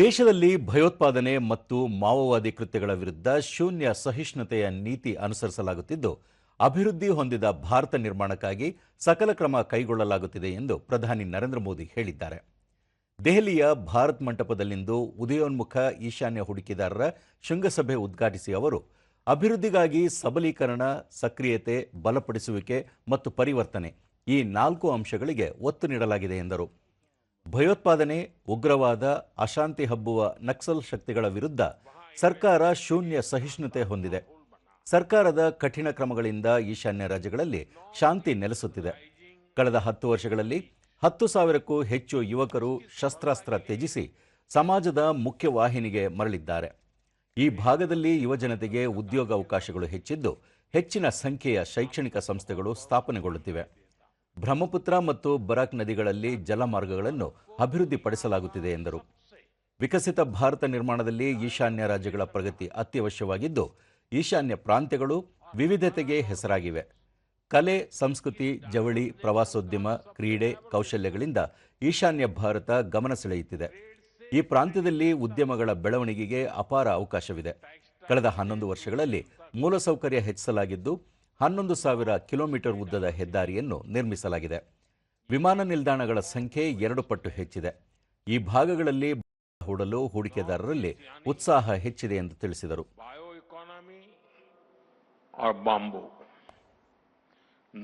ದೇಶದಲ್ಲಿ ಭಯೋತ್ಪಾದನೆ ಮತ್ತು ಮಾವೋವಾದಿ ಕೃತ್ಯಗಳ ವಿರುದ್ಧ ಶೂನ್ಯ ಸಹಿಷ್ಣುತೆಯ ನೀತಿ ಅನುಸರಿಸಲಾಗುತ್ತಿದ್ದು, ಅಭಿವೃದ್ಧಿ ಹೊಂದಿದ ಭಾರತ ನಿರ್ಮಾಣಕ್ಕಾಗಿ ಸಕಲ ಕ್ರಮ ಕೈಗೊಳ್ಳಲಾಗುತ್ತಿದೆ ಎಂದು ಪ್ರಧಾನಿ ನರೇಂದ್ರ ಮೋದಿ ಹೇಳಿದ್ದಾರೆ. ದೆಹಲಿಯ ಭಾರತ್ ಮಂಟಪದಲ್ಲಿಂದು ಉದಯೋನ್ಮುಖ ಈಶಾನ್ಯ ಹೂಡಿಕೆದಾರರ ಶೃಂಗಸಭೆ ಉದ್ಘಾಟಿಸಿ ಅವರು, ಅಭಿವೃದ್ಧಿಗಾಗಿ ಸಬಲೀಕರಣ, ಸಕ್ರಿಯತೆ, ಬಲಪಡಿಸುವಿಕೆ ಮತ್ತು ಪರಿವರ್ತನೆ ಈ ನಾಲ್ಕು ಅಂಶಗಳಿಗೆ ಒತ್ತು ನೀಡಲಾಗಿದೆ ಎಂದರು. ಭಯೋತ್ಪಾದನೆ, ಉಗ್ರವಾದ, ಅಶಾಂತಿ ಹಬ್ಬುವ ನಕ್ಸಲ್ ಶಕ್ತಿಗಳ ವಿರುದ್ಧ ಸರ್ಕಾರ ಶೂನ್ಯ ಸಹಿಷ್ಣುತೆ ಹೊಂದಿದೆ. ಸರ್ಕಾರದ ಕಠಿಣ ಕ್ರಮಗಳಿಂದ ಈಶಾನ್ಯ ರಾಜ್ಯಗಳಲ್ಲಿ ಶಾಂತಿ ನೆಲೆಸುತ್ತಿದೆ. ಕಳೆದ ಹತ್ತು ವರ್ಷಗಳಲ್ಲಿ ಹತ್ತು ಸಾವಿರಕ್ಕೂ ಹೆಚ್ಚು ಯುವಕರು ಶಸ್ತ್ರಾಸ್ತ್ರ ತ್ಯಜಿಸಿ ಸಮಾಜದ ಮುಖ್ಯವಾಹಿನಿಗೆ ಮರಳಿದ್ದಾರೆ. ಈ ಭಾಗದಲ್ಲಿ ಯುವಜನತೆಗೆ ಉದ್ಯೋಗ ಅವಕಾಶಗಳು ಹೆಚ್ಚಿದ್ದು ಹೆಚ್ಚಿನ ಸಂಖ್ಯೆಯ ಶೈಕ್ಷಣಿಕ ಸಂಸ್ಥೆಗಳು ಸ್ಥಾಪನೆಗೊಳ್ಳುತ್ತಿವೆ. ಬ್ರಹ್ಮಪುತ್ರ ಮತ್ತು ಬರಾಕ್ ನದಿಗಳಲ್ಲಿ ಜಲಮಾರ್ಗಗಳನ್ನು ಅಭಿವೃದ್ಧಿಪಡಿಸಲಾಗುತ್ತಿದೆ ಎಂದರು. ವಿಕಸಿತ ಭಾರತ ನಿರ್ಮಾಣದಲ್ಲಿ ಈಶಾನ್ಯ ರಾಜ್ಯಗಳ ಪ್ರಗತಿ ಅತ್ಯವಶ್ಯವಾಗಿದ್ದು, ಈಶಾನ್ಯ ಪ್ರಾಂತ್ಯಗಳು ವಿವಿಧತೆಗೆ ಹೆಸರಾಗಿವೆ. ಕಲೆ, ಸಂಸ್ಕೃತಿ, ಜವಳಿ, ಪ್ರವಾಸೋದ್ಯಮ, ಕ್ರೀಡೆ, ಕೌಶಲ್ಯಗಳಿಂದ ಈಶಾನ್ಯ ಭಾರತ ಗಮನ ಸೆಳೆಯುತ್ತಿದೆ. ಈ ಪ್ರಾಂತ್ಯದಲ್ಲಿ ಉದ್ಯಮಗಳ ಬೆಳವಣಿಗೆಗೆ ಅಪಾರ ಅವಕಾಶವಿದೆ. ಕಳೆದ ಹನ್ನೊಂದು ವರ್ಷಗಳಲ್ಲಿ ಮೂಲಸೌಕರ್ಯ ಹೆಚ್ಚಿಸಲಾಗಿದ್ದು ಹನ್ನೊಂದು ಸಾವಿರ ಕಿಲೋಮೀಟರ್ ಉದ್ದದ ಹೆದ್ದಾರಿಯನ್ನು ನಿರ್ಮಿಸಲಾಗಿದೆ ವಿಮಾನ ನಿಲ್ದಾಣಗಳ ಸಂಖ್ಯೆ ಎರಡು ಪಟ್ಟು ಹೆಚ್ಚಿದೆ ಈ ಭಾಗಗಳಲ್ಲಿ ಹೂಡಲು ಹೂಡಿಕೆದಾರರಲ್ಲಿ ಉತ್ಸಾಹ ಹೆಚ್ಚಿದೆ ಎಂದು ತಿಳಿಸಿದರು बायो इकोनॉमी और बाम्बू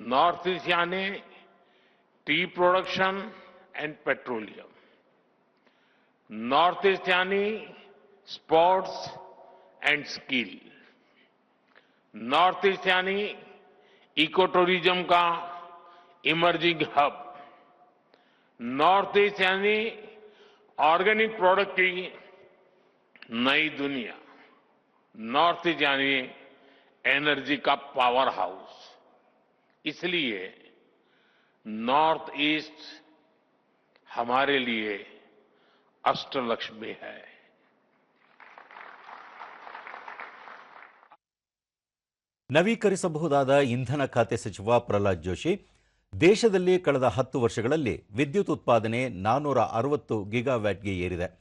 नॉर्थ ईस्ट यानी tea production and petroleum north east यानी sports and skill north east यानी eco tourism का इमर्जिंग हब नॉर्थ ईस्ट यानी ऑर्गेनिक प्रोडक्ट की नई दुनिया. नॉर्थ ईस्ट यानी एनर्जी का पावर हाउस इसलिए नॉर्थ ईस्ट हमारे लिए अष्टलक्ष्मी है। ನವೀಕರಿಸಬಹುದಾದ ಇಂಧನ ಖಾತೆ ಸಚಿವ ಪ್ರಹ್ಲಾದ್ ಜೋಶಿ, ದೇಶದಲ್ಲಿ ಕಳೆದ ಹತ್ತು ವರ್ಷಗಳಲ್ಲಿ ವಿದ್ಯುತ್ ಉತ್ಪಾದನೆ ನಾನ್ನೂರ ಅರವತ್ತು ಗಿಗಾವ್ಯಾಟ್ಗೆ ಏರಿದೆ.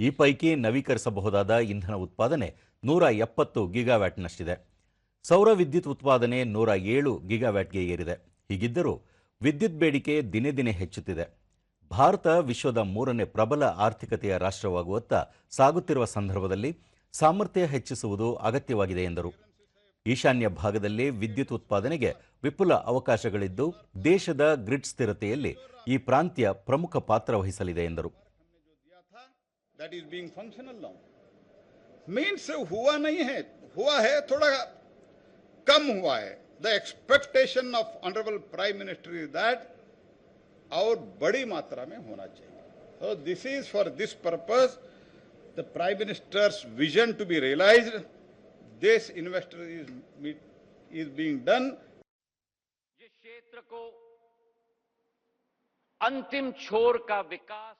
ಈ ಪೈಕಿ ನವೀಕರಿಸಬಹುದಾದ ಇಂಧನ ಉತ್ಪಾದನೆ ನೂರ ಎಪ್ಪತ್ತು ಗಿಗಾವ್ಯಾಟ್ನಷ್ಟಿದೆ. ಸೌರ ವಿದ್ಯುತ್ ಉತ್ಪಾದನೆ ನೂರ ಏಳು ಗಿಗಾವ್ಯಾಟ್ಗೆ ಏರಿದೆ. ಹೀಗಿದ್ದರೂ ವಿದ್ಯುತ್ ಬೇಡಿಕೆ ದಿನೇ ದಿನೇ ಹೆಚ್ಚುತ್ತಿದೆ. ಭಾರತ ವಿಶ್ವದ ಮೂರನೇ ಪ್ರಬಲ ಆರ್ಥಿಕತೆಯ ರಾಷ್ಟ್ರವಾಗುವತ್ತ ಸಾಗುತ್ತಿರುವ ಸಂದರ್ಭದಲ್ಲಿ ಸಾಮರ್ಥ್ಯ ಹೆಚ್ಚಿಸುವುದು ಅಗತ್ಯವಾಗಿದೆ ಎಂದರು. ಈಶಾನ್ಯ ಭಾಗದಲ್ಲಿ ವಿದ್ಯುತ್ ಉತ್ಪಾದನೆಗೆ ವಿಪುಲ ಅವಕಾಶಗಳಿದ್ದು ದೇಶದ ಗ್ರಿಡ್ ಸ್ಥಿರತೆಯಲ್ಲಿ ಈ ಪ್ರಾಂತ್ಯ ಪ್ರಮುಖ ಪಾತ್ರ ವಹಿಸಲಿದೆ ಎಂದರು that is being functional now. Means हुआ नहीं है हुआ है थोड़ा कम हुआ है the expectation of honourable prime minister is that और बड़ी मात्रा में होना चाहिए so this is for this purpose the prime minister's vision to be realized this investor is is being done जिस क्षेत्र को अंतिम छोर का विकास